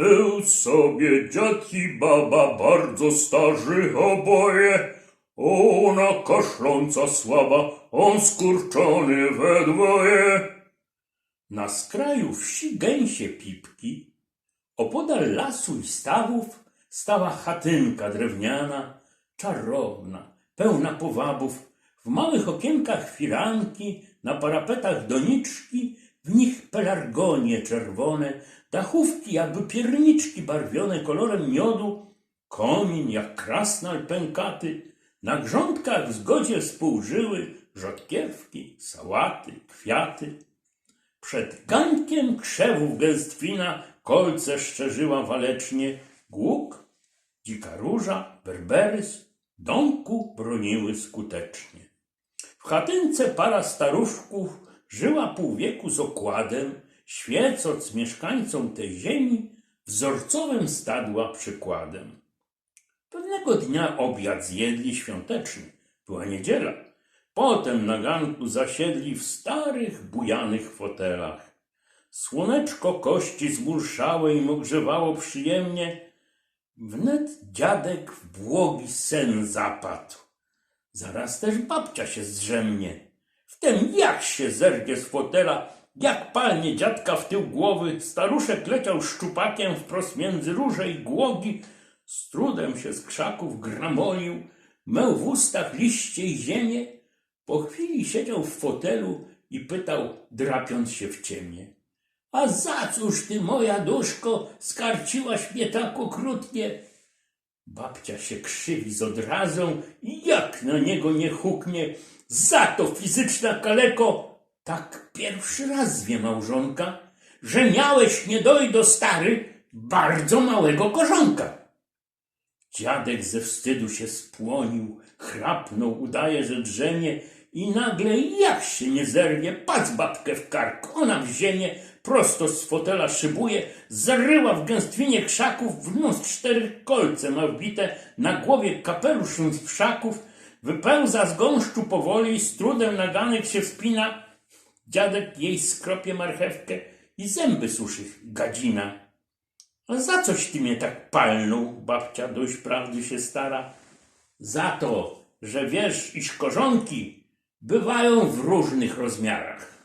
Był sobie dziad i baba bardzo starzy oboje. Ona kaszląca słaba, on skurczony we dwoje. Na skraju wsi gęsie pipki, opodal lasu i stawów stała chatynka drewniana, czarowna, pełna powabów. W małych okienkach firanki, na parapetach doniczki, w nich pelargonie czerwone, dachówki jakby pierniczki barwione kolorem miodu, komin jak krasnal pękaty, na grządkach w zgodzie współżyły rzodkiewki, sałaty, kwiaty. Przed gankiem krzewów gęstwina kolce szczerzyła walecznie, głuk, dzika róża, berberys, domku broniły skutecznie. W chatynce para staruszków żyła pół wieku z okładem, świecoc mieszkańcom tej ziemi wzorcowym stadła przykładem. Pewnego dnia obiad zjedli świąteczny, była niedziela. Potem na ganku zasiedli w starych, bujanych fotelach. Słoneczko kości zmurszałe im ogrzewało przyjemnie. Wnet dziadek w błogi sen zapadł. Zaraz też babcia się zdrzemnie. Wtem jak się zerwie z fotela, jak palnie dziadka w tył głowy, staruszek leciał szczupakiem wprost między róże i głogi, z trudem się z krzaków gramolił, meł w ustach liście i ziemię. Po chwili siedział w fotelu i pytał, drapiąc się w ciemię. A za cóż ty, moja duszko, skarciłaś mnie tak okrutnie? Babcia się krzywi z odrazą i jak na niego nie huknie. Za to fizyczna kaleko, tak pierwszy raz zwie małżonka, że miałeś nie dojdo stary bardzo małego korzonka. Dziadek ze wstydu się spłonił, chrapnął, udaje, że drzemie i nagle jak się nie zerwie, pac babkę w kark, ona w ziemię, prosto z fotela szybuje, zaryła w gęstwinie krzaków, w nos cztery kolce ma wbite, na głowie kapelusz z wszaków, wypełza z gąszczu powoli i z trudem na ganek się wspina. Dziadek jej skropie marchewkę i zęby suszy gadzina. A za coś ty mnie tak palnął? Babcia dość prawdy się stara. Za to, że wiesz, iż korzonki bywają w różnych rozmiarach.